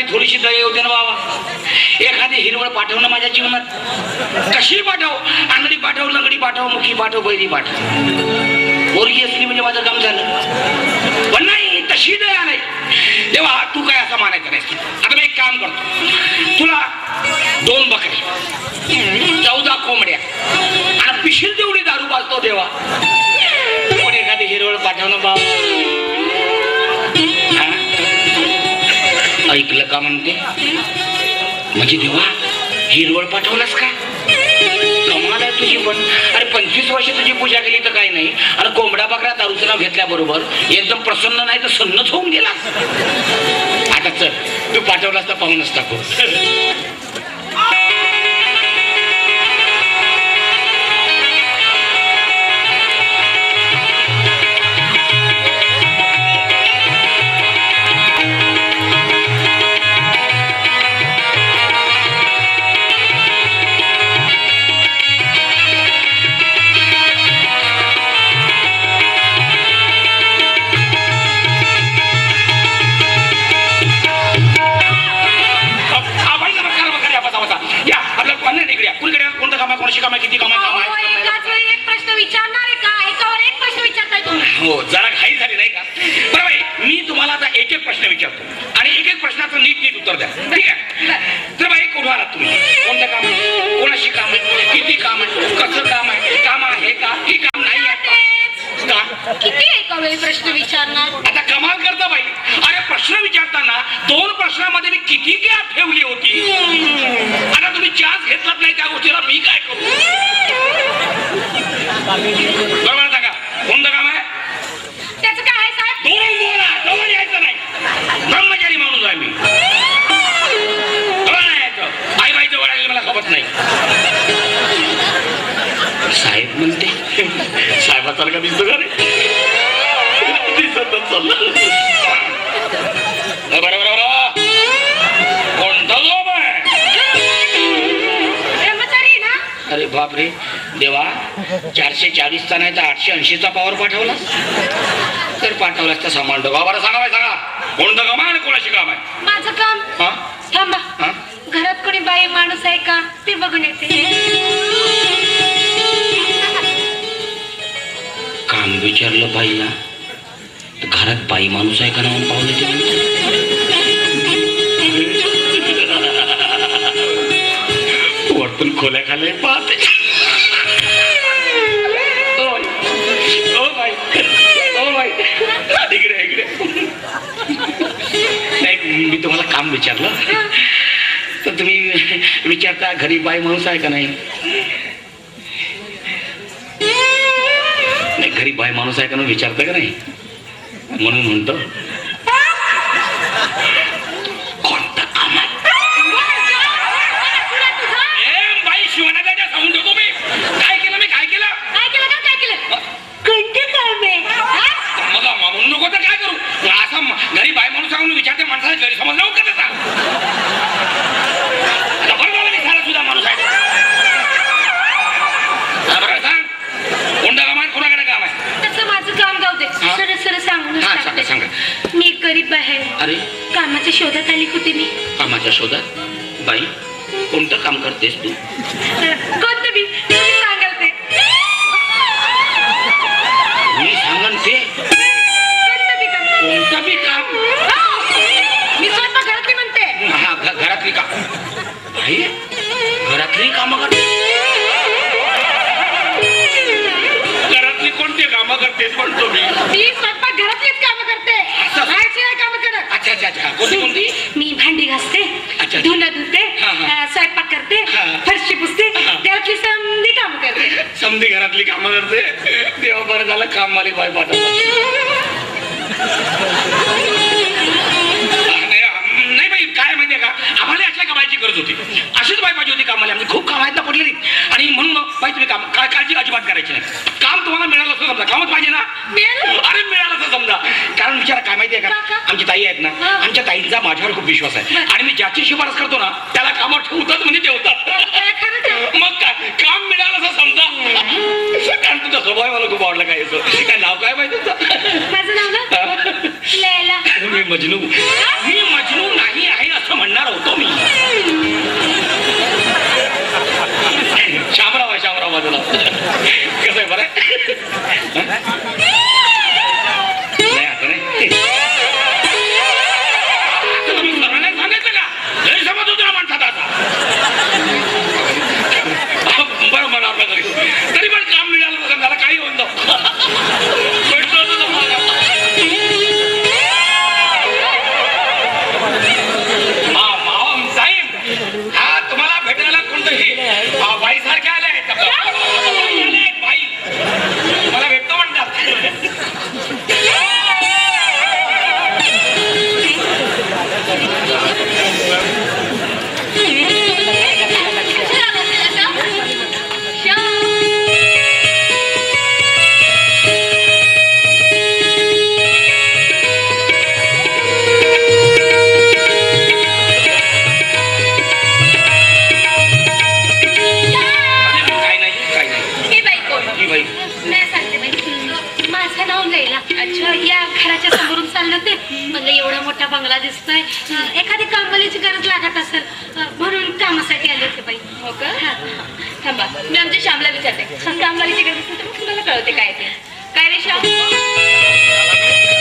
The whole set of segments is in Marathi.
तरी थोडीशी दया होते ना बाबा. एखादी हिरवळ पाठव ना माझ्या जीवनात. कशी पाठव? आंगडी पाठव लंगडी पाठव मुखी पाठव बैरी पाठव. पोरगी असली म्हणजे माझं काम झालं. पण नाही तशी दया नाही. तेव्हा तू काय असं मानायचं नाही आता मी एक काम करतो. तुला दोन बकरे चौदा कोंबड्या आणि पिशील तेवढी दारू पाजतो देवा ऐकलं का म्हणते? म्हणजे देवा हिरवळ पाठवलास का? कमाल आहे तुझी पण. अरे पंचवीस वर्ष तुझी पूजा केली तर काही नाही? अरे कोंबडा बकरा दारूचं नाव घेतल्याबरोबर एकदम प्रसन्न नाही तर सन्नच होऊन गेला. आता चल तू पाठवलास तर पाहूनच टाकू. काम आहे किती काम आहे काम आहे एकाच वेळी एक प्रश्न विचारणार आहे का? एकावर एक प्रश्न विचारताय तुम्ही. हो जरा घाई झाली नाही का? बरं बाई मी तुम्हाला आता एक एक प्रश्न विचारतो. आणि एक एक प्रश्नाचं नीट नीट उत्तर द्या. ठीक आहे? तर बाई कुठं आलात तुम्ही? कोणतं काम आहे? कोणाशी काम आहे? किती काम आहे? कसं काम आहे? काम आहे का? की काम नाही आहे? किती एका वेळी प्रश्न विचारणार? आता कमाल करता बाई. अरे प्रश्न विचारताना दोन प्रश्नामध्ये मी किती गॅप ठेवली होती? आता तुम्ही चान्स घेतलाच नाही त्या गोष्टीला मी काय करू? बरोबर साहेबासारखा दिसतो का रे? दिसतच चाललं. बरं बरं बरं. कोणता जॉब आहे? ब्रह्मचारी ना? अरे बापरे देवा चारशे चाळीसचा नाही तर आठशे ऐंशीचा पॉवर पाठवला. तर पाठवलास तर सामान डोका बरं सांगा बाई सांगा. कोणतं काम आहे आणि कोणाशी काम आहे? माझं काम? हा? थांबा. हा? घरात कोणी बाई माणूस आहे का? ते बघून येते. काम विचारलं बाईला तर घरात बाई माणूस आहे का म्हणून पावलं ते म्हणते. वरतून खोल्या खाले पाहते. इकडे इकडे. नाही मी तुम्हाला काम विचारलं. तर तुम्ही विचारता घरी बाई माणूस आहे का नाही? घरी बाय माणूस आहे का म्हणून विचारतं का नाही? म्हणून म्हणतो कोणतं बाई सांगून ठेवतो मी. काय केलं मी? काय केलं? काय केलं का काय केलं? कोणते काम आहे? मग म्हणून नको तर काय करू? असं घरी बाय माणूस सांगून विचारते माणसाला घरी समजलं का त्याचा जबर झाला मी सारा सुद्धा माणूस आहे हा, बरं सांग कोणतं काम आहे कोणाकडे काम आहे तसं माझं काम जाऊ दे हा? सरळ सरळ सांगूनच हा, टाकते. सांगा, मी एक गरीब आहे अरे. कामाच्या शोधात आली होती मी. कामाच्या शोधात? बाई कोणतं काम करतेस तू? स्वयंपाक करते. फरशी पुसते. त्यातली समधी कामं करते समधी घरातली कामं करते तेव्हा बरं झालं काम वाली बाई गरज होती. अशीच बाई पाहिजे होती कामाला. आम्ही खूप कामायला पडलेली आणि म्हणून बाई तुम्ही काम काय काळजी अजिबात करायची नाही. काम तुम्हाला मिळालं असं समजा. कामच पाहिजे ना? अरे मिळालं असं समजा. कारण विचारा काय माहितीये का? का? आमची ताई आहेत ना. आमच्या ताईंचा माझ्यावर खूप विश्वास आहे. आणि मी ज्याची शिफारस करतो ना त्याला कामावर ठेवतात म्हणजे ठेवतात. आहे? मग काय? काम मिळालं असं समजा. कारण तुझा स्वभाव मला खूप आवडला काय. काय नाव काय माहिती तुझं माझं नाव मी मजनू. ¿Eh? कामासाठी आले होते बाई. हो का? थांबा. मी आमच्या श्यामला विचारते. श्यामला तिकडे तुम्हाला कळवते काय ते? काय रे श्याम?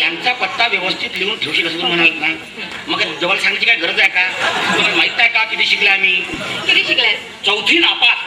यांचा पत्ता व्यवस्थित लिहून ठेवशील असं म्हणाल ना मग जवळ सांगायची काय गरज आहे का? माहीत आहे का किती शिकला आम्ही किती शिकलाय? चौथी नापास.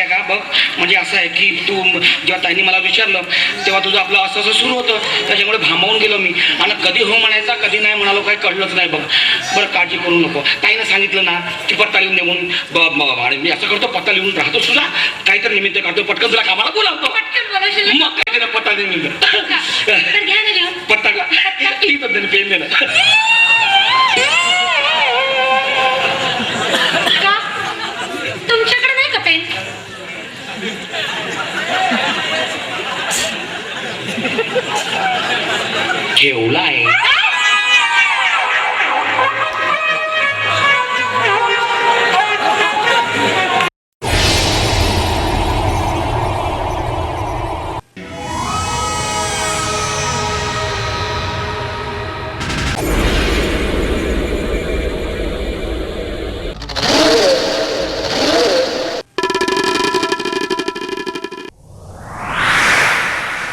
माहिती आहे का? बघ. म्हणजे असं आहे की तू जेव्हा त्यांनी मला विचारलं तेव्हा तुझं आपलं असं असं सुरू होतं. त्याच्यामुळे भांबवून गेलो मी. आणि कधी हो म्हणायचा कधी नाही म्हणालो काही कळलंच नाही बघ. बरं काळजी करू नको. ताईनं सांगितलं ना की पत्ता लिहून देऊन बघ आणि मी असं करतो पत्ता लिहून राहतो सुद्धा. काहीतरी निमित्त काढतो. पटकन तुला कामाला बोलावतो. मग काय पत्ता देऊन पत्ता का? पेन देणार 秀来